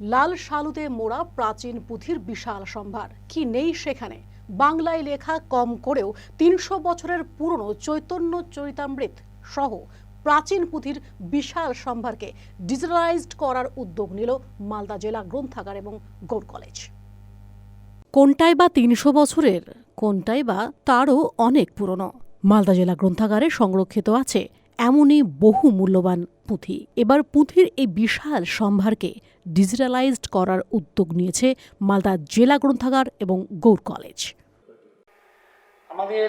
লাল শালুতে মোড়া প্রাচীন পুঁথির বিশাল সম্ভার। কি নেই সেখানে? বাংলায় লেখা কম করেও তিনশো বছরের পুরনো চৈতন্য চরিতামৃত সহ প্রাচীন পুঁথির বিশাল সম্ভারকে ডিজিটালাইজড করার উদ্যোগ নিল মালদা জেলা গ্রন্থাগার এবং গৌড় কলেজ। কোনটাই বা তিনশো বছরের, কোনটাই বা তারও অনেক পুরনো। মালদা জেলা গ্রন্থাগারে সংরক্ষিত আছে এমনই বহু মূল্যবান পুঁথি। এবার পুঁথির এই বিশাল সম্ভারকে ডিজিটালাইজড করার উদ্যোগ নিয়েছে মালদা জেলা গ্রন্থাগার এবং গৌর কলেজ। আমাদের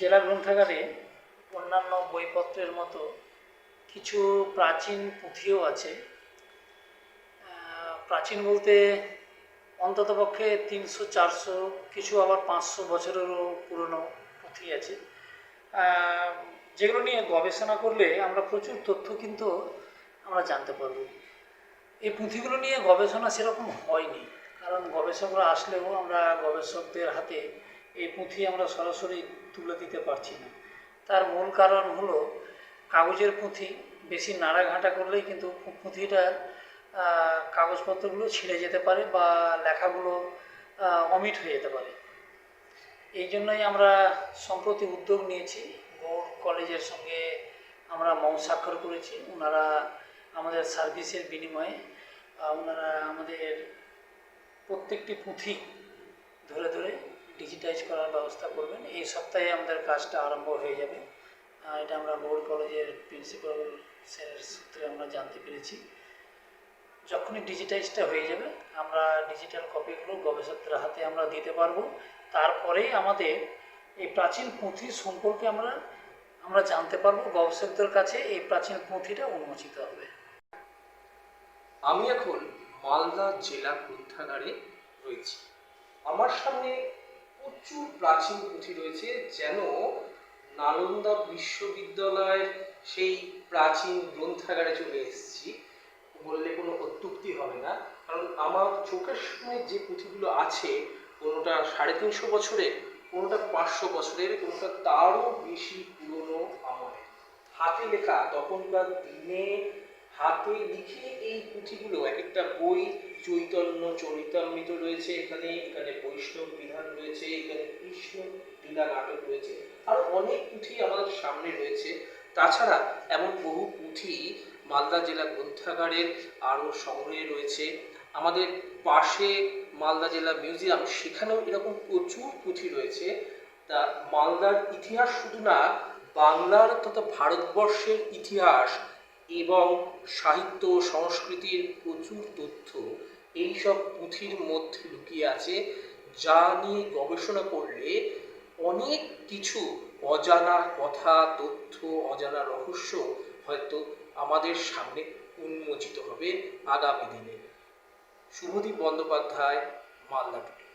জেলা গ্রন্থাগারে অন্যান্য বইপত্রের মতো কিছু প্রাচীন পুঁথিও আছে। প্রাচীন বলতে অন্ততপক্ষে তিনশো, চারশো, কিছু আবার পাঁচশো বছরেরও পুরনো পুঁথি আছে। যেগুলো নিয়ে গবেষণা করলে আমরা প্রচুর তথ্য কিন্তু আমরা জানতে পারব। এই পুঁথিগুলো নিয়ে গবেষণা সেরকম হয়নি, কারণ গবেষকরা আসলেও আমরা গবেষকদের হাতে এই পুঁথি আমরা সরাসরি তুলে দিতে পারছি না। তার মূল কারণ হলো কাগজের পুঁথি, বেশি নাড়াঘাটা করলেই কিন্তু পুঁথিটার কাগজপত্রগুলো ছিঁড়ে যেতে পারে বা লেখাগুলো অমিট হয়ে যেতে পারে। এই জন্যই আমরা সম্প্রতি উদ্যোগ নিয়েছি কলেজের সঙ্গে আমরা মৌ স্বাক্ষর করেছি। ওনারা আমাদের সার্ভিসের বিনিময়ে ওনারা আমাদের প্রত্যেকটি পুঁথি ধরে ধরে ডিজিটাইজ করার ব্যবস্থা করবেন। এই সপ্তাহে আমাদের কাজটা আরম্ভ হয়ে যাবে। এটা আমরা বোর্ড কলেজের প্রিন্সিপাল স্যারের সূত্রে আমরা জানতে পেরেছি। যখনই ডিজিটাইজটা হয়ে যাবে, আমরা ডিজিটাল কপিগুলো গবেষকদের হাতে আমরা দিতে পারব। তারপরেই আমাদের এই প্রাচীন পুঁথি সম্পর্কে আমরা আমরা জানতে পারব গবেষকদের কাছে এই প্রাচীন পুঁথিটা উন্মোচিত হবে। আমি এখন মালদা জেলা গ্রন্থাগারে রয়েছি। আমার সামনে প্রচুর প্রাচীন পুঁথি রয়েছে যেন নালন্দা বিশ্ববিদ্যালয়ের সেই প্রাচীন গ্রন্থাগারে চলে এসেছি। বললে কোনো অত্যুক্তি হবে না, কারণ আমার চোখের সামনে যে পুঁথিগুলো আছে, কোনোটা সাড়ে তিনশো বছরের, কোনোটা পাঁচশো বছরের, কোনোটা তারও বেশি হাতে লেখা, তখনকার দিনে হাতে লিখে এই পুঁথিগুলো এক একটা বই, চৈতন্য, চরিতামৃত রয়েছে এখানে এখানে বৈষ্ণব বিধান রয়েছে, এখানে কৃষ্ণ লীলা নাটক রয়েছে, আরও অনেক পুঁথি আমাদের সামনে রয়েছে। তাছাড়া এমন বহু পুঁথি মালদা জেলা গ্রন্থাগারের আরও সংগ্রহে রয়েছে। আমাদের পাশে মালদা জেলা মিউজিয়াম, সেখানেও এরকম প্রচুর পুঁথি রয়েছে। তা মালদার ইতিহাস শুধু না বাংলার তথা ভারতবর্ষের ইতিহাস এবং সাহিত্য সংস্কৃতির প্রচুর তথ্য এই সব পুঁথির মধ্যে লুকিয়ে আছে, যা নিয়ে গবেষণা করলে অনেক কিছু অজানা কথা, তথ্য, অজানা রহস্য হয়তো আমাদের সামনে উন্মোচিত হবে আগামী দিনে। শুভদীপ বন্দ্যোপাধ্যায়, মালদা টুডে।